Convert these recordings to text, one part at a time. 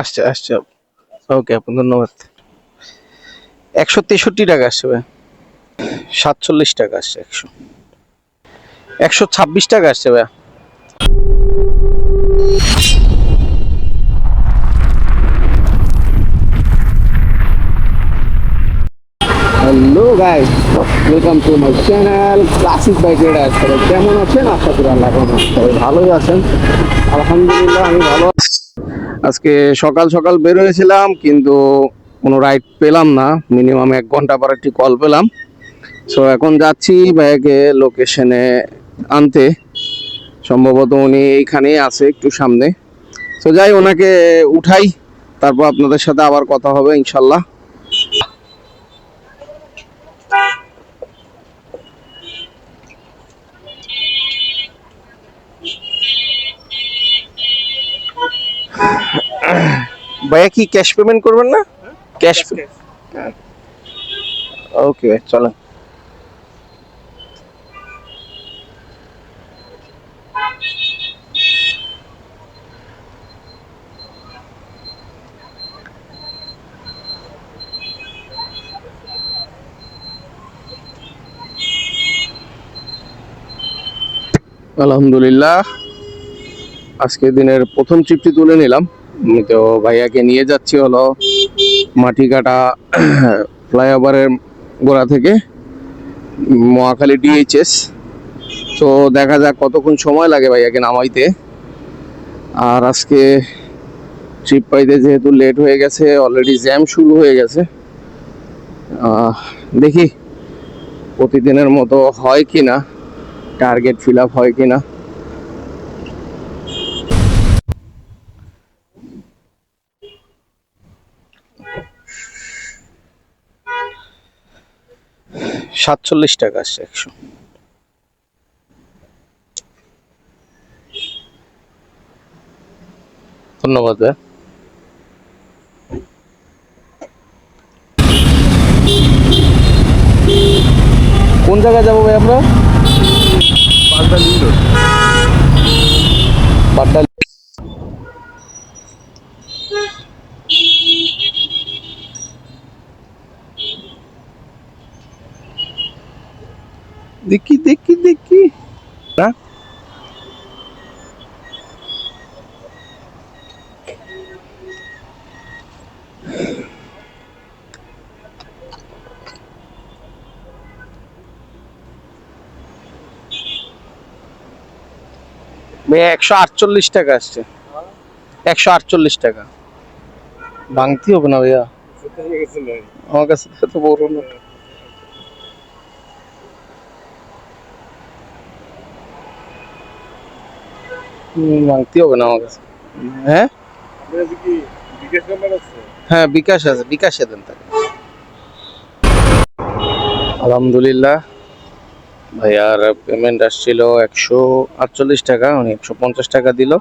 আসছে আসছে। ওকে আপু, ধন্যবাদ। একশো তেষট্টি টাকা আসছে ভাই। সাতচল্লিশ টাকা আসছে একশো। একশো ছাব্বিশ টাকা আসছে ভাই। Hello guys welcome to my channel classic bike rider কেমন আছেন? আশা করি আল্লাহ ভালোই আছেন। আলহামদুলিল্লাহ, আমি ভালো আজকে সকাল সকাল বের হয়েছিলাম, কিন্তু কোনো রাইড পেলাম না। মিনিমাম এক ঘণ্টা পর একটি কল পেলাম। সো এখন যাচ্ছি ব্যাগে লোকেশনে আনতে। সম্ভবত উনি এইখানেই আছে, একটু সামনে। তো যাই, ওনাকে উঠাই। তারপর আপনাদের সাথে আবার কথা হবে, ইনশাল্লাহ। ভাইয়া কি ক্যাশ পেমেন্ট করবেন না? ক্যাশ ওকে চলো আলহামদুলিল্লাহ। আজকে দিনের প্রথম ট্রিপটি তুলে নিলাম। তো ভাইয়াকে নিয়ে যাচ্ছি হলো মাটিকাটা ফ্লাইওভারের গোড়া থেকে মহাখালী ডিএইচএস তো দেখা যাক কতক্ষণ সময় লাগে ভাইয়াকে নামাইতে। আর আজকে ট্রিপ পাইতে যেহেতু লেট হয়ে গেছে অলরেডি জ্যাম শুরু হয়ে গেছে। দেখি, প্রতিদিনের মতো হয় কি না টার্গেট ফিল আপ হয় কি না সাতচল্লিশ টাকা আসছে একশো। ধন্যবাদ ভাই। কোন জায়গায় যাব ভাই আমরা? দেখি দেখি দেখি। না ভাইয়া একশো আটচল্লিশ টাকা আসছে। একশো আটচল্লিশ টাকা। ভাঙতি হবে না ভাইয়া? আমার কাছে তো বড় না। ভাঙতি হবে না আমার কাছে? হ্যাঁ? হ্যাঁ বিকাশ আছে, বিকাশে দেন তাকে। আলহামদুলিল্লাহ। ভাইয়ার পেমেন্ট আসছিল একশো আটচল্লিশ টাকা, উনি একশো পঞ্চাশ টাকা দিল।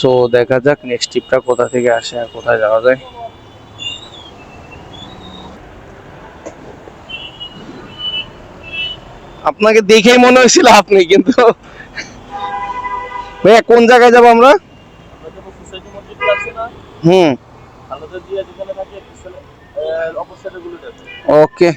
সো দেখা যাক নেক্সট ট্রিপটা কোথা থেকে আসে আর কোথায় যাওয়া যায়। আপনাকে দেখেই মনে হয়েছিল আপনি, কিন্তু ভাইয়া কোন জায়গায় যাব আমরা? হুম। ওকে।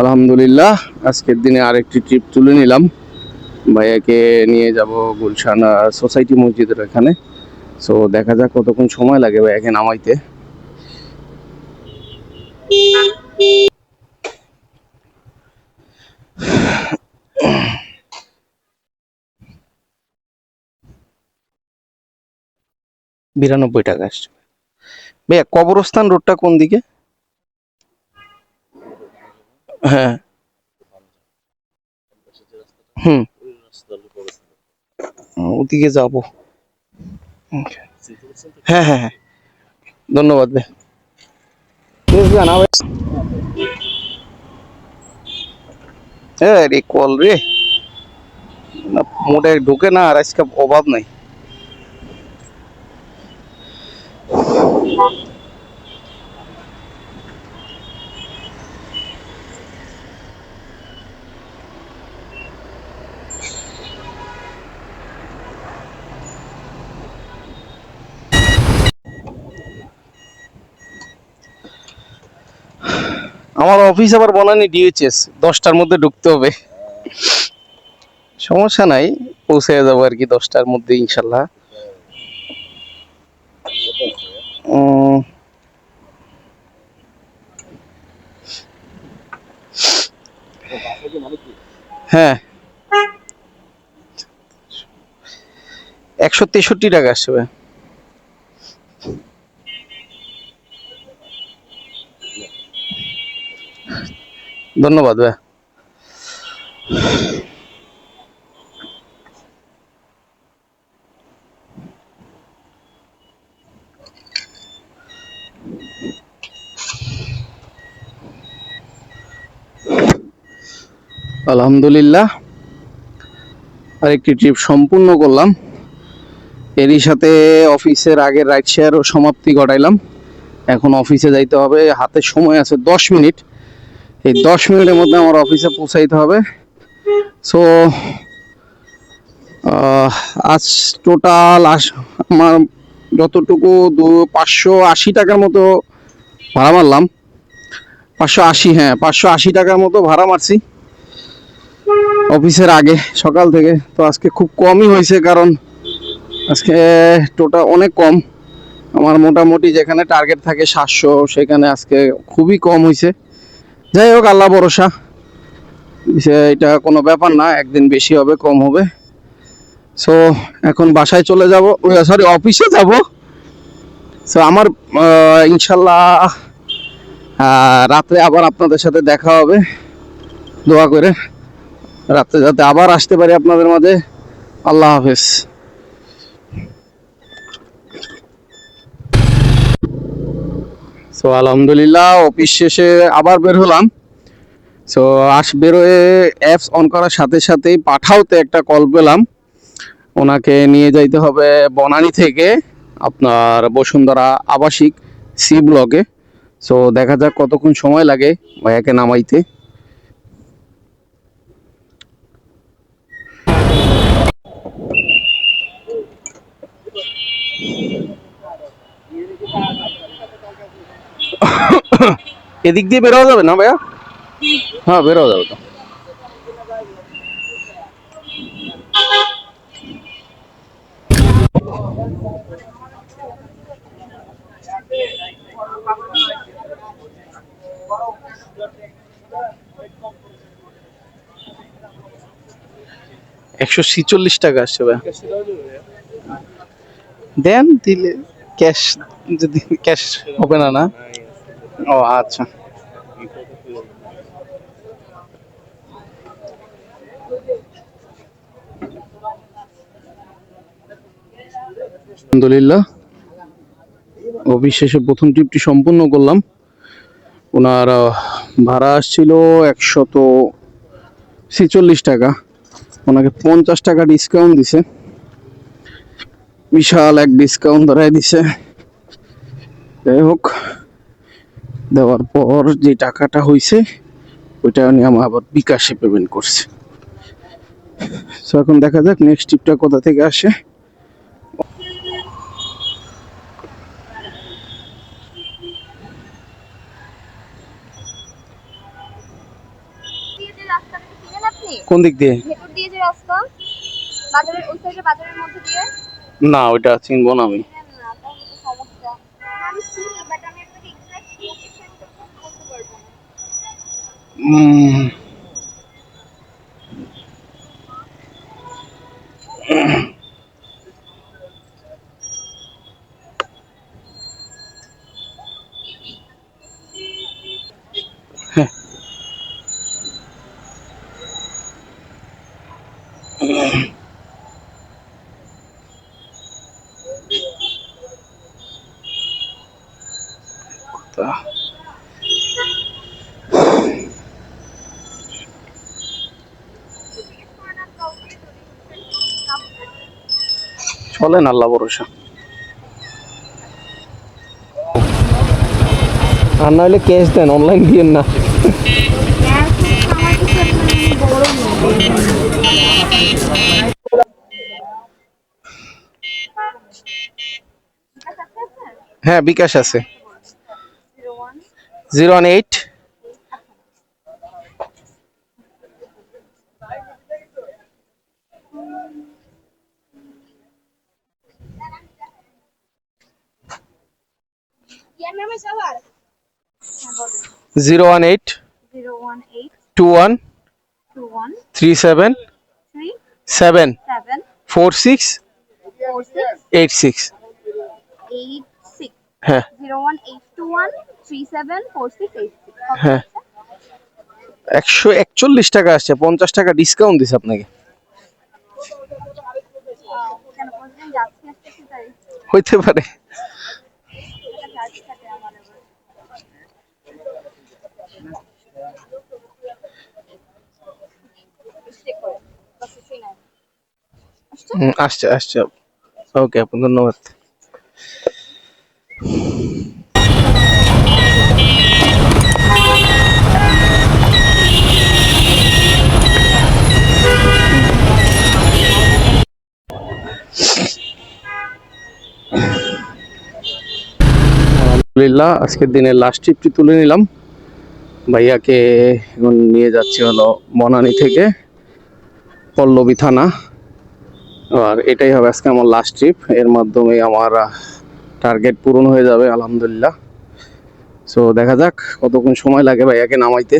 আলহামদুলিল্লাহ আজকের দিনে আরেকটি ট্রিপ তুলে নিলাম। ভাইয়াকে নিয়ে যাব গুলশান সোসাইটি মসজিদের এখানে সো দেখা যাক কতক্ষণ সময় লাগে ভাইয়াকে নামাইতে। বিরানব্বই টাকা আসছে। ভাইয়া, কবরস্থান রোডটা কোন দিকে? হ্যাঁ। হুম। ওদিকে যাব। হ্যাঁ হ্যাঁ হ্যাঁ। ধন্যবাদ ভাই রে কল রে। মোটে ঢুকে না আর আজকে অভাব নাই। আমার অফিস আবার বনানি ডিএইচএস দশটার মধ্যে ঢুকতে হবে। সমস্যা নাই, পৌঁছে যাব আর কি দশটার মধ্যে ইনশাল্লাহ। হ্যাঁ। একশো তেষট্টি টাকা আসছে ধন্যবাদ, ভাই। আলহামদুলিল্লাহ, আরেকটি ট্রিপ সম্পূর্ণ করলাম। এরই সাথে অফিসের আগের রাইড শেয়ারও সমাপ্তি ঘটাইলাম। এখন অফিসে যাইতে হবে, হাতে সময় আছে দশ মিনিট। এই দশ মিনিটের মধ্যে আমার অফিসে পৌঁছাইতে হবে। সো আজ টোটাল আস আমার যতটুকু দু পাঁচশো আশি টাকার মতো ভাড়া মারলাম। পাঁচশো আশি হ্যাঁ পাঁচশো আশি টাকার মতো ভাড়া মারছি অফিসের আগে সকাল থেকে। তো আজকে খুব কমই হয়েছে কারণ আজকে টোটাল অনেক কম। আমার মোটামুটি যেখানে টার্গেট থাকে সাতশো সেখানে আজকে খুবই কম হয়েছে। যাই হোক আল্লাহ ভরসা। এটা কোনো ব্যাপার না, একদিন বেশি হবে, কম হবে। সো এখন বাসায় চলে যাব সরি অফিসে যাব। সো আমার ইনশাল্লাহ রাত্রে আবার আপনাদের সাথে দেখা হবে। দোয়া করে। রাত্রে যাতে আবার আসতে পারি আপনাদের মাঝে। আল্লাহ হাফেজ। সো আলহামদুলিল্লাহ অফিস শেষে আবার বের হলাম। সো আস বেরোয়ে অ্যাপস অন করার সাথে সাথেই পাঠাওতে একটা কল পেলাম। ওনাকে নিয়ে যাইতে হবে বনানী থেকে আপনার বসুন্ধরা আবাসিক সি ব্লকে সো দেখা যাক কতক্ষণ সময় লাগে ভাইয়াকে নামাইতে। এদিক দিয়ে বেরোয়া যাবে না ভাইয়া? হ্যাঁ বেরোয়া যাবে তো। একশো ছিচল্লিশ টাকা আসছে ভাই দেন দিলে ক্যাশ যদি ক্যাশ হবে না না? ও আচ্ছা। আলহামদুলিল্লাহ। অবিশেষে প্রথম ট্রিপটি সম্পূর্ণ করলাম। ওনার ভাড়া আসছিল একশত ছেচল্লিশ টাকা। ওনাকে পঞ্চাশ টাকা ডিসকাউন্ট দিছে। বিশাল এক ডিসকাউন্ট ধরাই দিছে। যাই হোক দেওয়ার পর যে টাকাটা হয়েছে ওইটা নিয়ে আমার আবার বিকাশে পেমেন্ট করছে। তো এখন দেখা যাক নেক্সট ট্রিপটা কোথা থেকে আসে। কোন দিক দিয়ে? ভেতর দিয়ে যে রাস্তা বাজারের ওই সাইডে বাজারের মধ্যে দিয়ে? না ওইটা চিনবো না আমি। উম, তা চলেন, আল্লাহ ভরসা। আর নাহলে ক্যাশ দেন অনলাইন দিয়েন না। হ্যাঁ বিকাশ আছে। জিরো ওয়ান এইট নামে সবার হ্যাঁ বলেন zero one eight zero one eight two one two one three seven seven four six eight six. হ্যাঁ। হ্যাঁ। একশো একচল্লিশ টাকা আসছে পঞ্চাশ টাকা ডিসকাউন্ট দিছে আপনাকে। হইতে পারে এটা চার্জ থাকে আমার এবার চেক করে বাস কিছুই নাই আসছে? আসছে আসছে। ওকে, আপু, ধন্যবাদ। আলহামদুলিল্লাহ, আজকের দিনের লাস্ট ট্রিপটি তুলে নিলাম। ভাইয়াকে এখন নিয়ে যাচ্ছি হলো মনানি থেকে, পল্লবী থানা। আর এটাই হবে আজকে আমার লাস্ট ট্রিপ এর মাধ্যমে আমার টার্গেট পূরণ হয়ে যাবে, আলহামদুলিল্লাহ। সো দেখা যাক কতক্ষণ সময় লাগে ভাইয়াকে নামাইতে।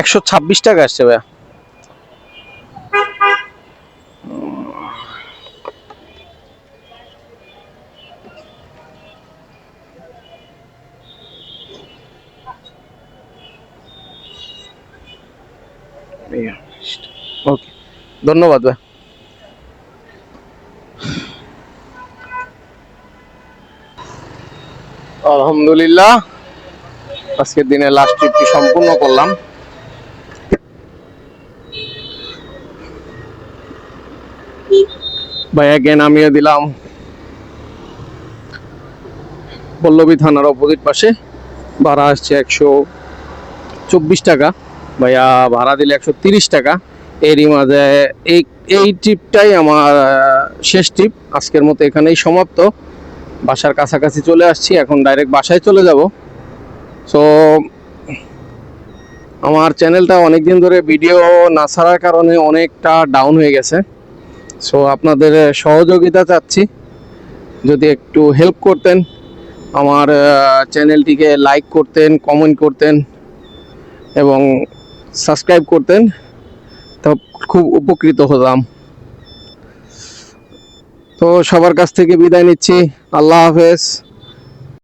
একশো ছাব্বিশ টাকা আসছে ভাইয়া। ওকে ধন্যবাদ, ভাই। আলহামদুলিল্লাহ, আজকের দিনে লাস্ট ট্রিপটি সম্পূর্ণ করলাম। ভাইয়াকে নামিয়ে দিলাম। পল্লবী থানার অপোজিট পাশে। ভাড়া আসছে একশো চব্বিশ টাকা। ভাইয়া ভাড়া দিলে একশো টাকা। এরই মাঝে এই এই ট্রিপটাই আমার শেষ ট্রিপ। আজকের মতো এখানেই সমাপ্ত। বাসার কাছাকাছি চলে আসছি, এখন ডাইরেক্ট বাসায় চলে যাব। সো আমার চ্যানেলটা অনেক দিন ধরে ভিডিও না ছাড়ার কারণে অনেকটা ডাউন হয়ে গেছে। সো আপনাদের সহযোগিতা চাচ্ছি। যদি একটু হেল্প করতেন, আমার চ্যানেলটিকে লাইক করতেন কমেন্ট করতেন, এবং সাবস্ক্রাইব করতেন তা খুব উপকৃত হতাম। তো সবার কাছ থেকে বিদায় নিচ্ছি। আল্লাহ হাফেজ।